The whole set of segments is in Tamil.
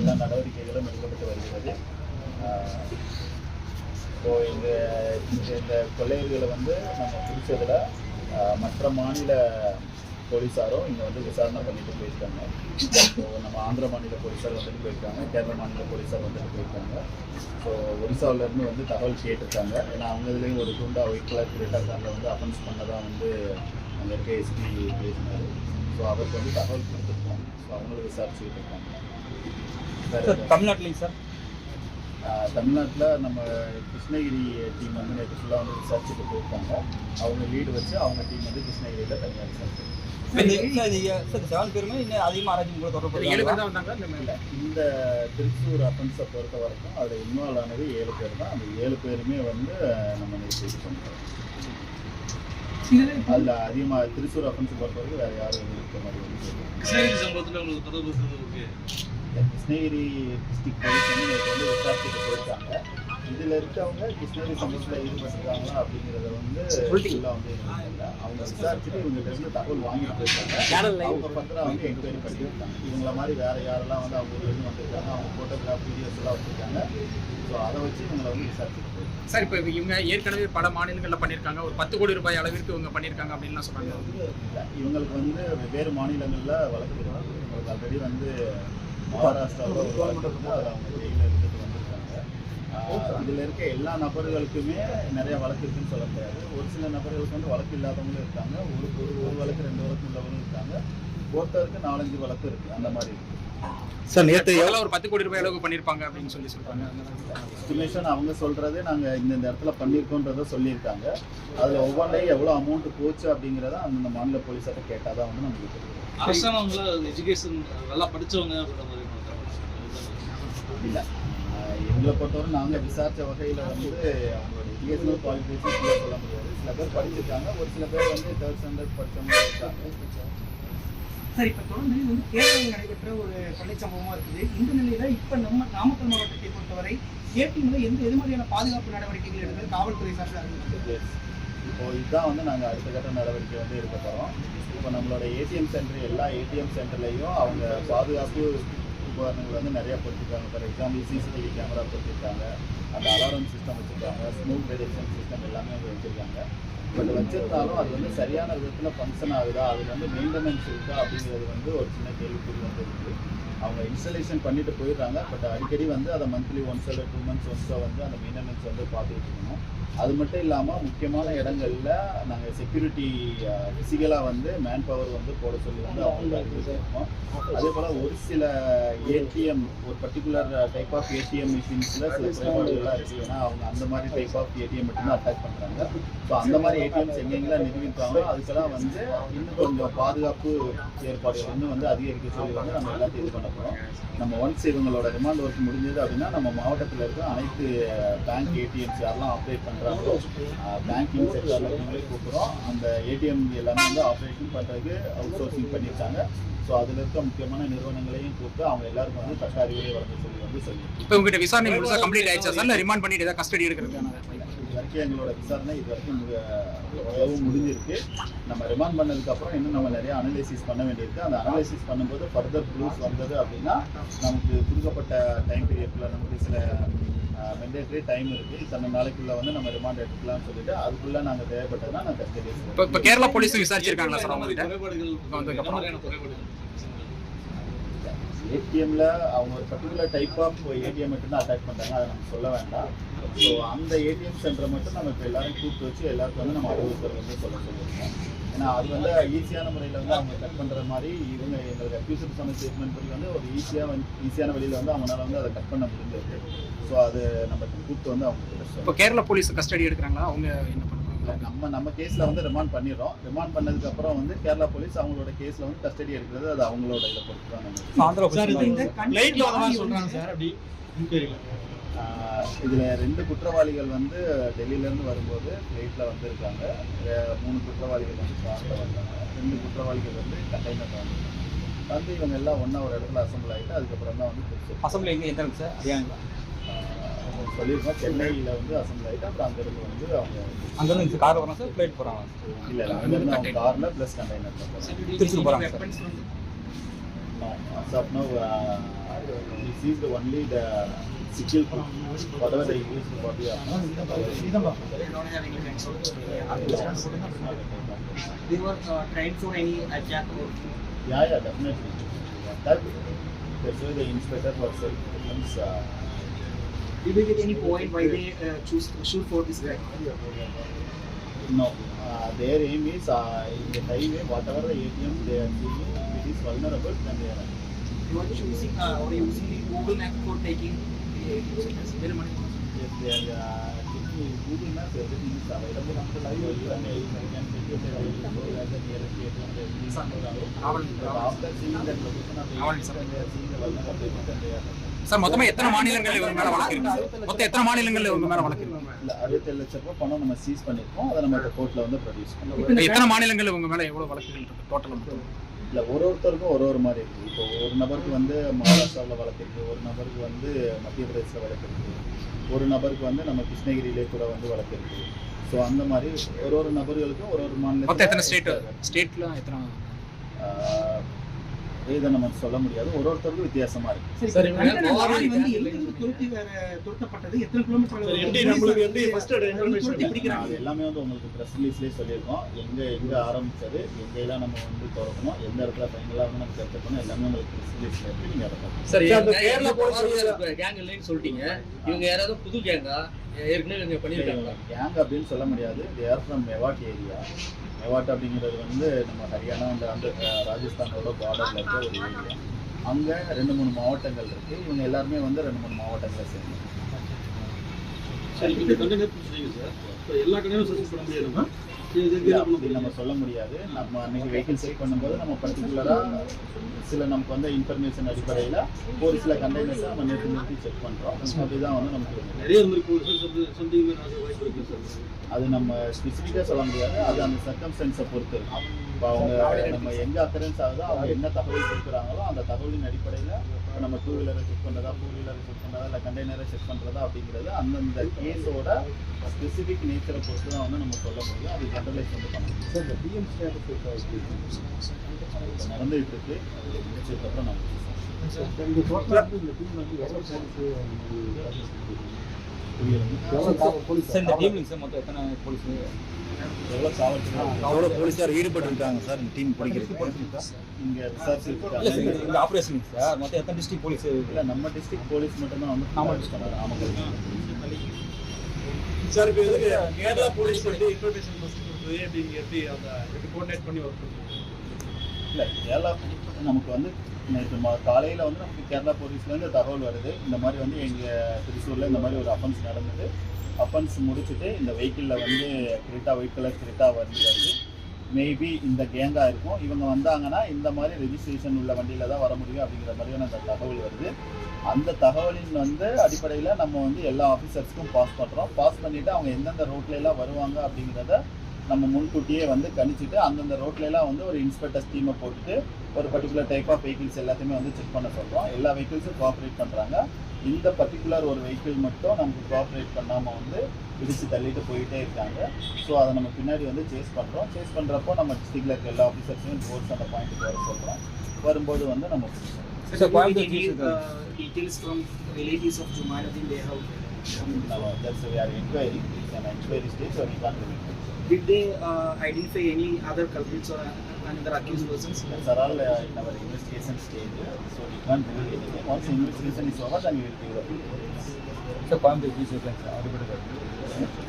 எல்லா நடவடிக்கைகளும் எடுக்கப்பட்டு வருகிறது. ஸோ இந்த இந்த கொள்ளையர்களை வந்து நம்ம பிடிச்சதில் மற்ற மாநில போலீஸாரும் இங்கே வந்து விசாரணை பண்ணிட்டு போயிருக்காங்க. ஸோ நம்ம ஆந்திர மாநில போலீஸார் வந்துட்டு போயிருக்காங்க கேரள மாநில போலீஸார் வந்துட்டு போயிருக்காங்க. ஸோ ஒரிசாவிலேருந்து வந்து தகவல் கேட்டிருக்காங்க. ஏன்னா அவங்க இதுலேயும் ஒரு குண்டா ஒயிட் கலர் கிரேட்டர் காரில் வந்து அஃபென்ஸ் பண்ணதான் வந்து அங்கே இருக்க எஸ்பி பேசினார். ஸோ அவருக்கு வந்து தகவல் கொடுத்துருக்கோம். ஸோ அவங்களும் விசாரிச்சுக்கிட்டு இருக்காங்க. சார் தமிழ்நாட்டிலையும் சார். தமிழ்நாட்டில் நம்ம கிருஷ்ணகிரி டீம் வந்து நேற்று ஃபுல்லாக வந்து விசாரிச்சுட்டு போயிருக்காங்க. அவங்க லீடு வச்சு அவங்க டீம் வந்து கிருஷ்ணகிரியில் தனியாக விசாரிச்சு. சார் இந்த- திருச்சூர் அஃபென்ஸை பொறுத்த வரைக்கும் அதில் இன்வால்வ் ஆனது ஏழு பேர் தான். அந்த ஏழு பேருமே வந்து நம்ம நேற்று இது பண்ணுறோம் அதில் அதிகமாக திருச்சூர் அஃபென்ஸை பொறுத்த வரைக்கும் வேறு யாரும் இருக்க மாதிரி. கிருஷ்ணகிரி டிஸ்ட்ரிக்ட் போலீஸ் வந்து நேற்று வந்து விசாரிச்சுட்டு போயிருக்காங்க. இதில் இருக்கவங்க கிருஷ்ணகிரி சம்பவத்தில் ஈடுபட்டிருக்காங்களா அப்படிங்கிறத வந்து ஃபுல்லாக வந்து. அவங்க விசாரிச்சுட்டு இவங்ககிட்ட தகவல் வாங்கிட்டு போயிருக்காங்க. அவங்க பத்திரம் வந்து என்கொயரி பண்ணியிருக்காங்க இவங்கள மாதிரி வேற யாரெல்லாம் வந்து அவங்க ஊர்லேருந்து வந்திருக்காங்க அவங்க ஃபோட்டோகிராஃப் வீடியோஸ் எல்லாம் வச்சுருக்காங்க. ஸோ அதை வச்சு இவங்களை வந்து விசாரிச்சுட்டு போயிருக்காங்க. சார் இப்போ இவங்க ஏற்கனவே பல மாநிலங்களில் பண்ணியிருக்காங்க ஒரு பத்து கோடி ரூபாய் அளவிற்கு இவங்க பண்ணியிருக்காங்க அப்படின்லாம் இல்ல, இவங்களுக்கு வந்து வெவ்வேறு மாநிலங்களில் வழக்கு இவங்களுக்கு ஆல்ரெடி வந்து மகாராஷ்டிராவில் ஒரு வழக்கு அதில் அவங்க ஜெயிலில் இருந்துட்டு வந்திருக்காங்க இதுல இருக்க எல்லா நபர்களுக்குமே நிறைய வழக்கு இருக்குன்னு சொல்ல முடியாது. ஒரு சில நபர்களுக்கு வந்து வழக்கு இல்லாதவங்களும் இருக்காங்க. ஒரு ஒரு ஒரு வழக்கு ரெண்டு வழக்கு உள்ளவங்களும் இருக்காங்க. ஒருத்தருக்கு நாலஞ்சு வழக்கு இருக்கு. அந்த மாதிரி இருக்கு. சார் நேற்று எவ்வளோ எவ்வளோ ஒரு பத்து கோடி ரூபாய் அளவுக்கு பண்ணியிருப்பாங்க அப்படின்னு சொல்லி சொல்றாங்க. எஸ்டிமேஷன் அவங்க சொல்றது நாங்க இந்த இந்த இடத்துல பண்ணியிருக்கோன்றத சொல்லியிருக்காங்க. அதுல ஒவ்வொன்றையும் எவ்வளவு அமௌண்ட் போச்சு அப்படிங்கிறத அந்தந்த மாநில போலீஸார்ட்ட கேட்டாதான் வந்து நமக்கு தெரியும் அரசாங்கங்கள எஜுகேஷன் நல்லா மாதிரி இல்லை. எங்களை பொறுத்தவரை நாங்கள் விசாரித்த வகையில் வந்து அவங்களோட எஜுகேஷனல் குவாலிஃபிகேஷன் சொல்ல முடியாது. சில பேர் படிச்சிருக்காங்க. ஒரு சில பேர் வந்து தேர்ட் ஸ்டாண்டர்ட் படித்தவங்க இருக்காங்க. சார் இப்போ தொடர்ந்து வந்து கேரளாவில் நடைபெற்ற ஒரு கொள்ளை சம்பவமாக இருக்குது. இந்த நிலையில இப்போ நம்ம நாமக்கல் மாவட்டத்தை பொறுத்தவரை ஏடிஎம்ல எந்த எது மாதிரியான பாதுகாப்பு நடவடிக்கைகள் எடுக்கிறது காவல்துறை சார்பில் இப்போ இதுதான் வந்து நாங்கள் அடுத்த கட்ட நடவடிக்கை வந்து எடுக்க போகிறோம் இப்போ நம்மளோட ஏடிஎம் சென்டர் எல்லா ஏடிஎம் சென்டர்லையும் அவங்க பாதுகாப்பு உபகரணங்கள் வந்து நிறையா பொறுத்திருக்காங்க ஃபார் எக்ஸாம்பிள் சிசிடிவி கேமரா பொறுத்திருக்காங்க அந்த அலாரம் சிஸ்டம் வச்சுருக்காங்க. ஸ்மூத் டிடெக்ஷன் சிஸ்டம் எல்லாமே வந்து வச்சுருக்காங்க. பட் வச்சிருந்தாலும் அது வந்து சரியான விதத்தில் ஃபங்க்ஷன் ஆகுதா? அது வந்து மெயின்டெனன்ஸ் இருக்கா? அப்படிங்கிறது வந்து ஒரு சின்ன கேள்விக்குறி வந்து இருக்குது அவங்க இன்ஸ்டலேஷன் பண்ணிட்டு போயிடுறாங்க. பட் அடிக்கடி வந்து அதை மந்த்லி ஒன்ஸோ இல்லை டூ மந்த்ஸ் ஒன்ஸோ வந்து அந்த மெயின்டெனன்ஸ் வந்து பார்த்துட்டு இருக்கணும். அது மட்டும் இல்லாமல் முக்கியமான இடங்கள்ல நாங்கள் செக்யூரிட்டி ஃபிசிக்கலாக வந்து மேன் பவர் வந்து போட சொல்லி வந்து அவங்களுக்கு அதே போல் ஒரு சில ஏடிஎம் ஒரு பர்டிகுலர் டைப் ஆஃப் ஏடிஎம் மிஷின்ஸில் சில குறைபாடுகள்லாம் இருக்குது ஏன்னா அவங்க அந்த மாதிரி டைப் ஆஃப் ஏடிஎம் மட்டும்தான் அட்டாக் பண்ணுறாங்க ஸோ அந்த மாதிரி ஏடிஎம்ஸ் எங்கெங்கெல்லாம் நிறுவிருக்காங்களோ அதுக்கெல்லாம் வந்து இன்னும் கொஞ்சம் பாதுகாப்பு ஏற்பாடுகள் இன்னும் வந்து அதிகரிக்க சொல்லி வந்து நம்ம எல்லாத்தையும் இது பண்ண போகிறோம் நம்ம ஒன்ஸ் இவங்களோட ரிமாண்ட் ஒர்க் முடிஞ்சது அப்படின்னா நம்ம மாவட்டத்தில் இருக்க அனைத்து பேங்க் ஏடிஎம்ஸ் யாரெல்லாம் ஆப்ரேட் பண்ணுறாங்களோ பேங்கிங் செக்டரில் எல்லாத்தையுமே கூப்பிட்றோம் அந்த ஏடிஎம் எல்லாமே வந்து ஆப்ரேஷன் பண்ணுறதுக்கு அவுட் சோர்சிங் பண்ணியிருக்காங்க. ஸோ அதில் இருக்க முக்கியமான நிறுவனங்களையும் கூப்பிட்டு அவங்க எல்லாருக்கும் வந்து தக்க அறிவுரை வழங்க சொல்லி வந்து சொல்லி இப்போ உங்ககிட்ட விசாரணை முழுசா கம்ப்ளீட் ஆயிடுச்சா சார்? ரிமாண்ட் பண்ணிட்டு ஏதாவது கஸ்டடி எடுக்கிறதுக்கான வரைக்கும் எங்களோட விசாரணை இது வரைக்கும் ஓரளவு முடிஞ்சிருக்கு. நம்ம ரிமாண்ட் பண்ணதுக்கப்புறம் இன்னும் நம்ம நிறைய அனலைசிஸ் பண்ண வேண்டியிருக்கு. அந்த அனலைசிஸ் பண்ணும்போது ஃபர்தர் ப்ரூஃப் வந்தது அப்படின்னா நமக்கு கொடுக்கப்பட்ட டைம் பீரியட்ல நமக்கு சில மெண்டேட்டரி டைம் இருக்குது இத்தனை நாளைக்குள்ள வந்து நம்ம ரிமாண்ட் எடுத்துக்கலாம்னு சொல்லிட்டு அதுக்குள்ளே நாங்கள் தேவைப்பட்டதுன்னா நான் கஸ்டடி இப்போ இப்போ கேரளா போலீஸும் விசாரிச்சிருக்காங்களா சார் அவங்க குறைபாடுகள் ஏடிஎம்ல அவங்க ஒரு பர்டிகுலர் டைப் ஆஃப் ஏடிஎம் மட்டும் தான் அட்டாக் பண்ணுறாங்க அதை நம்ம சொல்ல வேண்டாம். ஸோ அந்த ஏடிஎம் சென்டரை மட்டும் நம்ம இப்போ எல்லாரும் கூப்பிட்டு வச்சு எல்லாருக்கும் வந்து நம்ம அறிவுறுத்தல் வந்து சொல்ல சொல்லியிருக்கோம். ஏன்னா அது வந்து ஈஸியான முறையில் வந்து அவங்க கட் பண்ணுற மாதிரி இவங்க எங்களுக்கு அக்யூசர் சொன்ன ஸ்டேட்மெண்ட் படி வந்து ஒரு ஈஸியாக வந்து ஈஸியான வழியில் வந்து அவங்களால வந்து அதை கட் பண்ண முடிஞ்சது ஸோ அது நம்ம கூப்பிட்டு வந்து அவங்க கிட்ட இப்போ. கேரளா போலீஸ் கஸ்டடி எடுக்கிறாங்களா? அவங்க என்ன பண்ணுறாங்க நம்ம நம்ம கேஸ்ல வந்து ரிமாண்ட் பண்ணிடுறோம். ரிமாண்ட் பண்ணதுக்கு அப்புறம் வந்து கேரளா போலீஸ் அவங்களோட கேஸ்ல வந்து கஸ்டடி எடுக்கிறது அது அவங்களோட இதை பொறுத்து தான் நம்ம ஆந்திரா சார் அப்படி. இதுல ரெண்டு குற்றவாளிகள் வந்து டெல்லியில இருந்து வரும்போது ஃப்ளைட்ல வந்திருக்காங்க. மூணு குற்றவாளிகள் வந்து கார்ல வந்தாங்க. ரெண்டு குற்றவாளிகள் வந்து கண்டெய்னர்ல வந்தாங்க. வந்து இவங்க எல்லாம் ஒண்ணா ஒரு இடத்துல அசம்பிள் ஆயிட்டு அதுக்கப்புறம் தான் வந்து பிடிச்சிருக்காங்க. அசம்பிளி எங்கே? எந்த இருக்கு சார் அவங்க சொல்லியிருக்கோம். சென்னையில வந்து அசம்பிள் ஆயிட்டு அப்புறம் அங்கிருந்து வந்து அவங்க அங்கேருந்து கார் வரோம் சார் ஃப்ளைட் போகிறாங்க இல்ல இல்ல அங்கிருந்து அவங்க கார்ல பிளஸ் கண்டெய்னர் திருச்சி போகிறாங்க sir as of now, uh, seized only the sickle they used for the They don't have any kinds of They were uh, trained for any attack Yeah, yeah, definitely. That, that's why the inspector was saying, once, uh, did they get any point why they uh, choose shoot for this guy? no, uh, their aim is, uh, in the highway, whatever the ATM they are if it is vulnerable, then they are. You are choosing uh, or using Google map for taking uh, uh. Sir மொத்தமா எத்தனை மாநிலங்கள்ல இவங்க மேல வழக்கு இருக்கு? மொத்தம் எத்தனை மாநிலங்கள்ல இவங்க மேல வழக்கு இருக்கு இல்ல அறுபத்தேழு லட்ச ரூபாய் பணம் நம்ம சீஸ் பண்ணிருக்கோம் அதை நம்ம கோர்ட்ல வந்து ப்ரொடியூஸ் பண்ணுவோம் எத்தனை மாநிலங்கள்ல இவங்க மேல எவ்வளவு வழக்குகள் இருக்கு டோட்டல் இல்ல ஒரு ஒருத்தருக்கும் ஒரு ஒரு மாதிரி இருக்கு. இப்போ ஒரு நபருக்கு வந்து மகாராஷ்டிராவில் வழக்கு இருக்கு ஒரு நபருக்கு வந்து மத்திய பிரதேசில் வழக்கு இருக்கு ஒரு நபருக்கு வந்து நம்ம கிருஷ்ணகிரியிலே கூட வந்து வழக்கு இருக்கு ஸோ அந்த மாதிரி ஒரு ஒரு நபர்களுக்கும் ஒரு ஒரு மொத்தம் எத்தனை ஸ்டேட் மாநில ஸ்டேட்ல எத்தனை? இதை நம்ம சொல்ல முடியாது. ஒரு ஒருத்தருக்கும் வித்தியாசமா இருக்கு. சரி, லாரி வந்து எங்கிருந்து துரத்தி துரத்தப்பட்டது? எத்தனை கிலோமீட்டர் எல்லாமே வந்து உங்களுக்கு ப்ரெஸ் ரிலீஸ்லேயே சொல்லியிருக்கோம். எங்க எங்க ஆரம்பிச்சது எங்கெல்லாம் நம்ம வந்து திறக்கணும் எந்த இடத்துல ஃபைனலாக வந்து நம்ம பண்ணணும் எல்லாமே உங்களுக்கு ப்ரெஸ் ரிலீஸ்ல இருக்கு. நீங்க அதை சரி கேரளா போலீஸ் கேங் இல்லைன்னு சொல்லிட்டீங்க. இவங்க யாராவது புது கேங்கா? ஏற்கனவே இவங்க பண்ணியிருக்காங்களா? கேங் அப்படின்னு சொல்ல முடியாது. தேர் ஃப்ரம் மெவாட் ஏரியா மெவாட் அப்படிங்கிறது வந்து நம்ம ஹரியானா அந்த அந்த ராஜஸ்தானோட பார்டர்ல இருக்க ஒரு ஏரியா அங்க ரெண்டு மூணு மாவட்டங்கள் இருக்கு. இவங்க எல்லாருமே வந்து ரெண்டு மூணு மாவட்டங்களை சேர்ந்து சரி இந்த கண்டெய்னர் சார் எல்லா கண்டெய்னரும் சர்ச் பண்ண முடியாதுமா அப்படி நம்ம சொல்ல முடியாது. நம்ம அன்னைக்கு வெஹிக்கிள் செக் பண்ணும்போது நம்ம பர்டிகுலரா சில நமக்கு வந்து இன்ஃபர்மேஷன் அடிப்படையில ஒரு சில கண்டெய்னர்ஸ் நம்ம நிறுத்தி நிறுத்தி செக் பண்றோம். அப்படிதான் வந்து நமக்கு நிறைய அது நம்ம ஸ்பெசிஃபிக்காக சொல்ல முடியாது. அது அந்த சர்க்கம்ஸ்டன்ஸை பொறுத்து இருக்கும். இப்போ அவங்க நம்ம எங்கே அக்கரன்ஸ் ஆகுதோ அவங்க என்ன தகவல் கொடுக்குறாங்களோ அந்த தகவலின் அடிப்படையில் இப்போ நம்ம டூ வீலரை செக் பண்ணுறதா ஃபோர் வீலரை செக் பண்ணுறதா இல்லை கண்டெய்னரை செக் பண்ணுறதா அப்படிங்கிறது அந்தந்த கேஸோட ஸ்பெசிஃபிக் நேச்சரை பொறுத்து தான் வந்து நம்ம சொல்ல முடியும். அது ஜென்ரலைஸ் வந்து பண்ண முடியும் சார் இந்த பிஎம் ஸ்டேட்டஸ் நடந்துகிட்டு இருக்கு அது முடிச்சதுக்கப்புறம் நம்ம இந்த டோட்டலாக இந்த டீம் வந்து எவ்வளோ சார் இந்த டீம்லிங் சார் மொத்தம் எத்தனை போலீஸ் எவ்வளோ காவல்துறை அவ்வளோ போலீஸார் ஈடுபட்டு இருக்காங்க சார் இந்த டீம் பிடிக்கிறதுக்கு இங்கே விசாரிச்சிருக்காங்க இந்த ஆப்ரேஷன் சார். மொத்தம் எத்தனை டிஸ்ட்ரிக்ட் போலீஸ் இல்ல நம்ம டிஸ்ட்ரிக்ட் போலீஸ் மட்டும் தான் வந்து நாமக்கல் பண்ணாரு நாமக்கல் சார் இப்போ இதுக்கு கேரளா போலீஸ் வந்து இன்ஃபர்மேஷன் ஃபஸ்ட் கொடுத்தது எப்படி எப்படி அந்த எப்படி கோஆர்டினேட் பண்ணி ஒர்க் பண்ணுறது இல்ல கேரளா நமக்கு வந்து நேற்று மா- வந்து நமக்கு கேரளா போலீஸ்லேருந்து தகவல் வருது. இந்த மாதிரி வந்து எங்கள் திருச்சூரில் இந்த மாதிரி ஒரு அஃபென்ஸ் நடந்தது. அஃபென்ஸ் முடிச்சுட்டு இந்த வெஹிக்கிளில் வந்து கிரிட்டா ஒயிட் கலர் கிரிட்டா வந்து வருது. மேபி இந்த கேங்காக இருக்கும். இவங்க வந்தாங்கன்னா இந்த மாதிரி ரெஜிஸ்ட்ரேஷன் உள்ள வண்டியில் தான் வர முடியும் அப்படிங்கிற மாதிரியான அந்த தகவல் வருது. அந்த தகவலின் வந்து அடிப்படையில் நம்ம வந்து எல்லா ஆஃபீஸர்ஸ்க்கும் பாஸ் பண்ணுறோம் பாஸ் பண்ணிவிட்டு அவங்க எந்தெந்த ரோட்ல எல்லாம் வருவாங்க அப்படிங்கிறத நம்ம முன்கூட்டியே வந்து கணிச்சிட்டு அந்தந்த ரோட்ல எல்லாம் வந்து ஒரு இன்ஸ்பெக்டர் டீமை போட்டுட்டு ஒரு பர்டிகுலர் டைப் ஆஃப் வெஹிக்கிள்ஸ் எல்லாத்தையுமே வந்து செக் பண்ண சொல்கிறோம் எல்லா வெஹிக்கிள்ஸும் கோஆப்ரேட் பண்ணுறாங்க இந்த பர்டிகுலர் ஒரு வெஹிக்கிள் மட்டும் நமக்கு கோஆப்ரேட் பண்ணாமல் வந்து இடிச்சு தள்ளிட்டு போயிட்டே இருக்காங்க. ஸோ அதை நம்ம பின்னாடி வந்து சேஸ் பண்ணுறோம் சேஸ் பண்ணுறப்போ நம்ம டிஸ்ட்ரிக்டில் இருக்க எல்லா ஆஃபீஸர்ஸையும் போர்ட்ஸ் அந்த பாயிண்ட்டுக்கு வர சொல்கிறோம் வரும்போது வந்து நம்ம uh, details from relatives of Jumaluddin they have Now, that's we are inquiring, it's an inquiry stage, so we can't. did they uh, identify any other culprits or another accused persons That's are all uh, in our investigation stage, so we can't reveal anything. Once the investigation is over, then we will give the details. Sir Coimbatore ji sir அடிபட்டு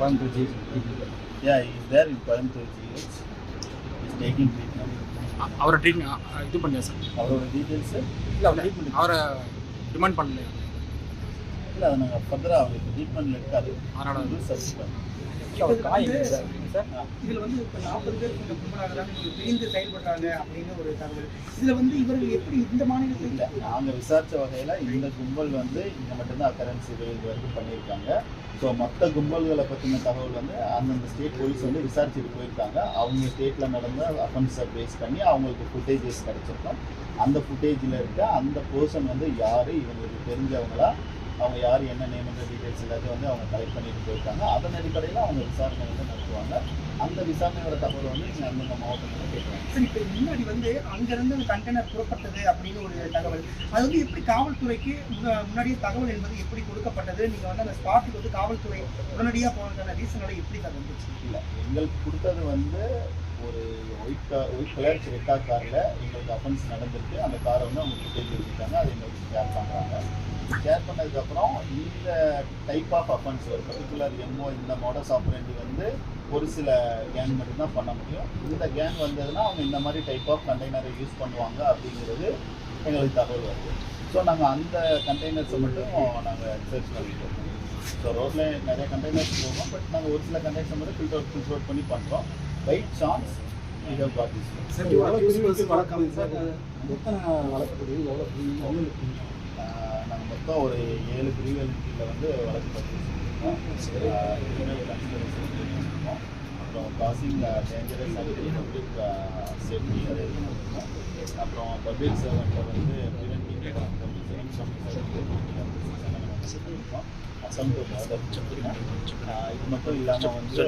Coimbatore ji Yeah, he is there in Coimbatore GH. He is taking treatment. அவரை ட்ரீட்மெண்ட் இது பண்ணியா சார் அவரோட டீட்டெயில்ஸ் இல்லை அவர் ட்ரீட்மெண்ட் அவரை டிமாண்ட் பண்ணலையா இல்லை அதை நாங்கள் ஃபர்தராக அவருக்கு ட்ரீட்மெண்ட்டில் இருக்காது அதனால அது சர்ச் பண்ணி அவர் காயம் சார். சார் இதுல வந்து இப்ப நாற்பது பேர் கொண்ட கும்பலாகிறாங்க இவங்க பிரிந்து செயல்படுறாங்க அப்படின்னு ஒரு தகவல். இதுல வந்து இவர்கள் எப்படி இந்த மாநிலத்தில் இல்லை நாங்கள் விசாரித்த வகையில் இந்த கும்பல் வந்து இங்கே மட்டும்தான் அக்கரன்ஸ் இது இது வரைக்கும் பண்ணியிருக்காங்க. ஸோ மற்ற கும்பல்களை பற்றின தகவல் வந்து அந்தந்த ஸ்டேட் போலீஸ் வந்து விசாரிச்சுட்டு போயிருக்காங்க. அவங்க ஸ்டேட்டில் நடந்த அஃபென்ஸை பேஸ் பண்ணி அவங்களுக்கு ஃபுட்டேஜஸ் கிடைச்சிருக்கோம். அந்த ஃபுட்டேஜில் இருக்க அந்த பர்சன் வந்து யார்? இவங்களுக்கு தெரிஞ்சவங்களா? அவங்க யார் என்ன நேம் டீட்டெயில்ஸ் எல்லாத்தையும் வந்து அவங்க கலெக்ட் பண்ணிட்டு போயிருக்காங்க. அதன் அடிப்படையில் அவங்க விசாரணை வந்து நடத்துவாங்க. அந்த விசாரணையோட தகவல் வந்து நீங்கள் அந்தந்த மாவட்டத்தில் கேட்கலாம் சரி இப்போ முன்னாடி வந்து அங்கிருந்து அந்த கண்டெய்னர் புறப்பட்டது அப்படின்னு ஒரு தகவல். அது வந்து எப்படி காவல்துறைக்கு முன்ன- முன்னாடியே தகவல் என்பது எப்படி கொடுக்கப்பட்டது? நீங்க வந்து அந்த ஸ்பாட்டுக்கு வந்து காவல்துறை உடனடியாக போனதுக்கான ரீசனோட எப்படி அது வந்துச்சு இல்லை எங்களுக்கு கொடுத்தது வந்து ஒரு ஒயிட் கார் ஒயிட் கலர் ரெட்டா காரில் எங்களுக்கு அஃபென்ஸ் நடந்திருக்கு. அந்த காரை வந்து அவங்க தேடி வச்சுருக்காங்க அதை எங்களுக்கு ஷேர் பண்ணுறாங்க ஷேர் பண்ணதுக்கப்புறம் இந்த டைப் ஆஃப் அஃபென்ஸ் ஒரு பர்டிகுலர் எம்ஓ இந்த மாடல்ஸ் ஆப்ரேண்டி வந்து ஒரு சில கேங் மட்டும்தான் பண்ண முடியும். இந்த கேங் வந்ததுன்னா அவங்க இந்த மாதிரி டைப் ஆஃப் கண்டெய்னரை யூஸ் பண்ணுவாங்க அப்படிங்கிறது எங்களுக்கு தகவல் வருது. ஸோ நாங்கள் அந்த கண்டெய்னர்ஸை மட்டும் நாங்கள் ரிசர்ச் பண்ணிட்டு இருக்கோம் ஸோ ரோட்டில் நிறைய கண்டெய்னர்ஸ் போகும் பட் நாங்கள் ஒரு சில கண்டெய்னர்ஸை மட்டும் ஃபில்டர் அவுட் ஃபில்டர் அவுட் பண்ணி பண்ணுறோம் by chance we have got this நாங்கள் மொத்தம் ஒரு ஏழு பிரிவுகளின் கீழே வந்து வழக்கு பதிவு செஞ்சுருக்கோம். அப்புறம் காசிங் டேஞ்சரஸ் பப்ளிக் சேஃப்டி அது. அப்புறம் பப்ளிக் சர்வெண்ட்டை வந்து இது மட்டும் இல்லாமல் வந்து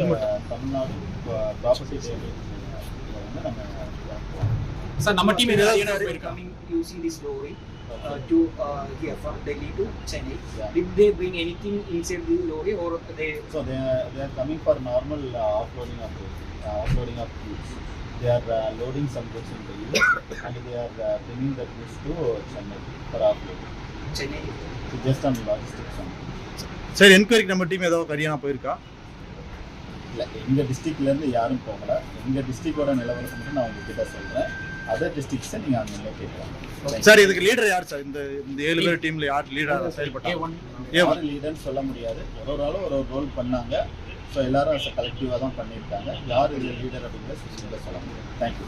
தமிழ்நாடு ப்ராப்பர்ட்டி வந்து நம்ம சார் நம்ம டீம் ஏதாவது coming using this lorry uh, to uh, here from Delhi to Chennai. Yeah. Did they bring anything inside the lorry or they? So they are, they are coming for normal uh, offloading of goods, uh, offloading of goods. They are uh, loading some goods in Delhi and they are uh, bringing the goods to Chennai for offloading. Chennai. So just on logistics only. சரி என்கொயரிக்கு நம்ம டீம் ஏதாவது ஹரியானா போயிருக்கா இல்லை எங்கள் டிஸ்ட்ரிக்ட்லேருந்து யாரும் போகல எங்கள் டிஸ்ட்ரிக்டோட நிலவரத்தை மட்டும் நான் உங்ககிட்ட சொல்கிறேன் அதர் டிஸ்ட்ரிக்ஸை நீங்கள் அங்கே கேட்கலாம் சார் இதுக்கு லீடர் யார் சார் இந்த இந்த ஏழு பேர் டீம்ல யார் லீடரா செயல்பட்டாங்க லீடர்னு சொல்ல முடியாது. ஒரு ஒரு ஆளும் ஒரு ஒரு ரோல் பண்ணாங்க. ஸோ எல்லாரும் கலெக்டிவாக தான் பண்ணியிருக்காங்க. யார் இதில் லீடர் அப்படிங்கிற சொல்ல முடியாது தேங்க்யூ